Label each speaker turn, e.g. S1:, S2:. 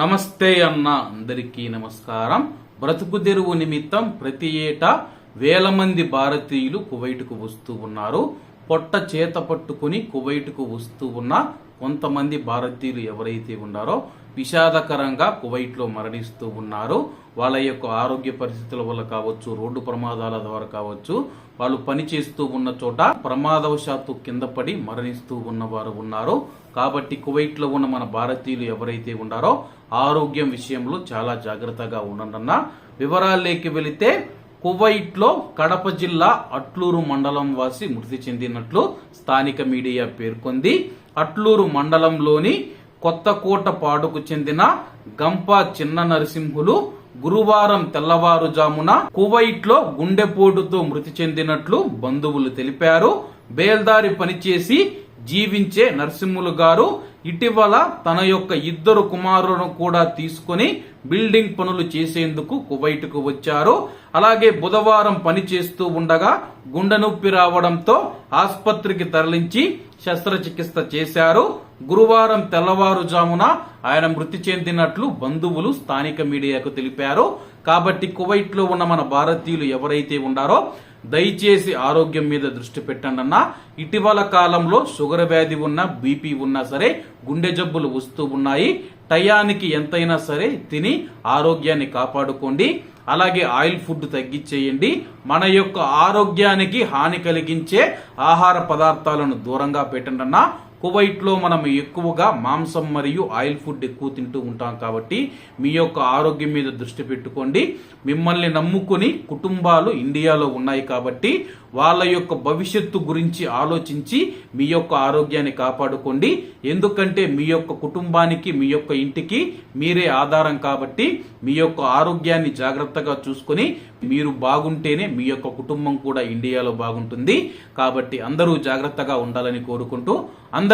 S1: నమస్తే అన్న అందరికీ నమస్కారం. బ్రతుకు తెరువు నిమిత్తం ప్రతి ఏటా వేల మంది భారతీయులు కువైట్కు వస్తూ ఉన్నారు. పొట్ట చేత పట్టుకుని కువైట్కు వస్తూ ఉన్న కొంతమంది భారతీయులు ఎవరైతే ఉన్నారో విషాదకరంగా కువైట్లో మరణిస్తూ ఉన్నారు. వాళ్ళ యొక్క ఆరోగ్య పరిస్థితుల వల్ల కావచ్చు రోడ్డు ప్రమాదాల ద్వారా కావచ్చు వాళ్ళు పని చేస్తూ ఉన్న చోట ప్రమాదవశాత్తు కింద పడి మరణిస్తూ ఉన్నవారు ఉన్నారు. కాబట్టి కువైట్లో ఉన్న మన భారతీయులు ఎవరైతే ఉన్నారో ఆరోగ్యం విషయంలో చాలా జాగ్రత్తగా ఉండండన్న వివరాల్లోకి వెళితే కువైట్లో కడప జిల్లా అట్లూరు మండలం వాసి మృతి చెందినట్లు స్థానిక మీడియా పేర్కొంది. అట్లూరు మండలంలోని కొత్తకోట పాడుకు చెందిన గంప చిన్న నరసింహులు గురువారం తెల్లవారుజామున కువైట్లో గుండెపోటుతో మృతి చెందినట్లు బంధువులు తెలిపారు. బేల్దారి పనిచేసి జీవించే నరసింహులు గారు ఇటీవల తన యొక్క ఇద్దరు కుమారులను కూడా తీసుకొని బిల్డింగ్ పనులు చేసేందుకు కువైట్కు వచ్చారు. అలాగే బుధవారం పని చేస్తూ ఉండగా గుండె నొప్పి రావడంతో ఆసుపత్రికి తరలించి శస్త్రచికిత్స చేశారు. గురువారం తెల్లవారుజామున ఆయన మృతి చెందినట్లు బంధువులు స్థానిక మీడియాకు తెలిపారు. కాబట్టి కువైట్లో ఉన్న మన భారతీయులు ఎవరైతే ఉన్నారో దయచేసి ఆరోగ్యం మీద దృష్టి పెట్టండి అన్న ఇటీవల కాలంలో షుగర్ వ్యాధి ఉన్నా బీపీ ఉన్నా సరే గుండె జబ్బులు వస్తూ ఉన్నాయి. టయానికి ఎంతైనా సరే తిని ఆరోగ్యాన్ని కాపాడుకోండి. అలాగే ఆయిల్ ఫుడ్ తగ్గించేయండి. మన యొక్క ఆరోగ్యానికి హాని కలిగించే ఆహార పదార్థాలను దూరంగా పెట్టండి అన్న. కువైట్లో మనం ఎక్కువగా మాంసం మరియు ఆయిల్ ఫుడ్ ఎక్కువ తింటూ ఉంటాం కాబట్టి మీ యొక్క ఆరోగ్యం మీద దృష్టి పెట్టుకోండి. మిమ్మల్ని నమ్ముకుని కుటుంబాలు ఇండియాలో ఉన్నాయి కాబట్టి వాళ్ళ యొక్క భవిష్యత్తు గురించి ఆలోచించి మీ యొక్క ఆరోగ్యాన్ని కాపాడుకోండి. ఎందుకంటే మీ యొక్క కుటుంబానికి మీ యొక్క ఇంటికి మీరే ఆధారం కాబట్టి మీ యొక్క ఆరోగ్యాన్ని జాగ్రత్తగా చూసుకొని మీరు బాగుంటేనే మీ యొక్క కుటుంబం కూడా ఇండియాలో బాగుంటుంది. కాబట్టి అందరూ జాగ్రత్తగా ఉండాలని కోరుకుంటూ అందరూ